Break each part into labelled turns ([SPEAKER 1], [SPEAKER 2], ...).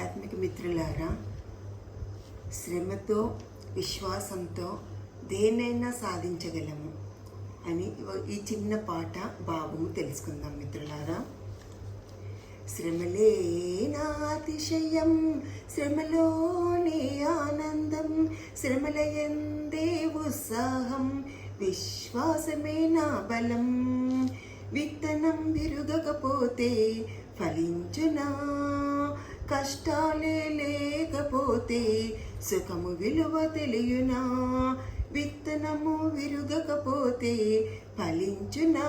[SPEAKER 1] ఆధ్యాత్మిక మిత్రులారా శ్రమతో విశ్వాసంతో దేనైనా సాధించగలము అని ఈ చిన్న పాట భావము తెలుసుకుందాం మిత్రులారా. శ్రమలే అతిశయం శ్రమలోనే ఆనందం శ్రమల ఎందే ఉత్సాహం విశ్వాసమే నా బలం. విత్తనం విరుగకపోతే ఫలించునా? కష్టాలే లేకపోతే సుఖము విలువ తెలియనా? విత్తనము విరుగకపోతే ఫలించునా?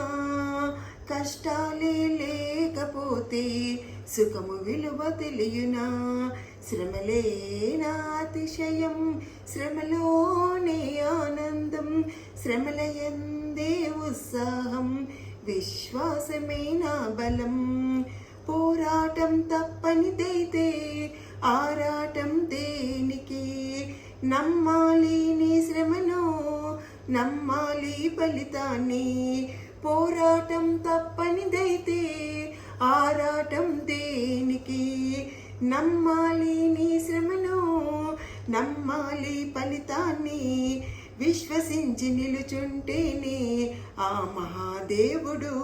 [SPEAKER 1] కష్టాలే లేకపోతే సుఖము విలువ తెలియనా? శ్రమలే అతిశయం శ్రమలోనే ఆనందం శ్రమలయందే ఉత్సాహం విశ్వాసమే నా బలం. పోరాటం తప్పనిదైతే ఆరాటం దేనికి? నమ్మాలి నీ శ్రమను నమ్మాలి ఫలితాన్ని. పోరాటం తప్పనిదైతే ఆరాటం దేనికి? నమ్మాలి నీ శ్రమను నమ్మాలి ఫలితాన్ని. విశ్వసించి నిలుచుంటేనే ఆ మహాదేవుడు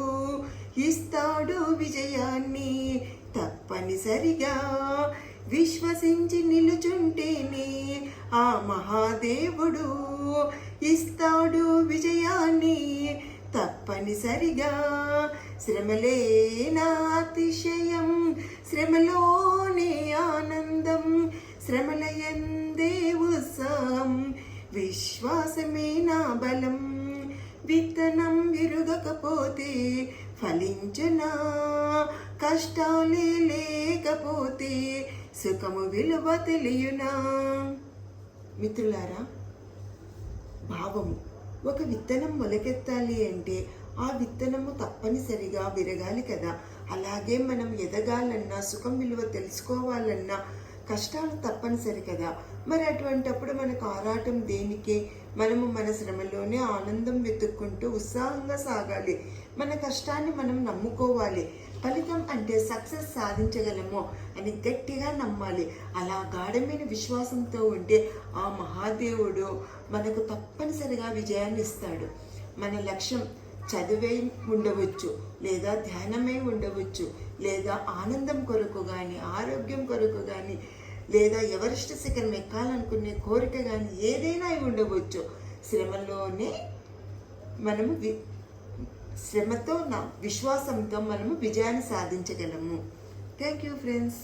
[SPEAKER 1] ఇస్తాడు విజయాన్ని తప్పనిసరిగా. విశ్వసించి నిలుచుంటేనే ఆ మహాదేవుడు ఇస్తాడు విజయాన్ని తప్పనిసరిగా. శ్రమలే అతిశయం శ్రమలోనే ఆనందం శ్రమలయందే ఉత్సాహం విశ్వాసమే నా బలం. విత్తనం విరుగకపోతే ఫలించునా? కష్టాలే లేకపోతే సుఖము విలువ తెలియునా? మిత్రులారా భావము ఒక విత్తనం మొలకెత్తాలి అంటే ఆ విత్తనము తప్పనిసరిగా విరగాలి కదా. అలాగే మనం ఎదగాలన్నా సుఖం విలువ తెలుసుకోవాలన్నా కష్టాలు తప్పనిసరి కదా. మరి అటువంటప్పుడు మనకు ఆరాటం దేనికి? మనము మన శ్రమలోనే ఆనందం వెతుక్కుంటూ ఉత్సాహంగా సాగాలి. మన కష్టాన్ని మనం నమ్ముకోవాలి. ఫలితం అంటే సక్సెస్ సాధించగలము అని గట్టిగా నమ్మాలి. అలా గాఢమైన విశ్వాసంతో ఉంటే ఆ మహాదేవుడు మనకు తప్పనిసరిగా విజయాన్ని ఇస్తాడు. మన లక్ష్యం చదువై ఉండవచ్చు లేదా ధ్యానమై ఉండవచ్చు లేదా ఆనందం కొరకు కానీ ఆరోగ్యం కొరకు కానీ లేదా ఎవరెస్ట్ శిఖరం ఎక్కాలనుకునే కోరిక కానీ ఏదైనా అయి ఉండవచ్చు. శ్రమలోనే మనము వి శ్రమతో నా విశ్వాసంతో మనము విజయాన్ని సాధించగలము. Thank you friends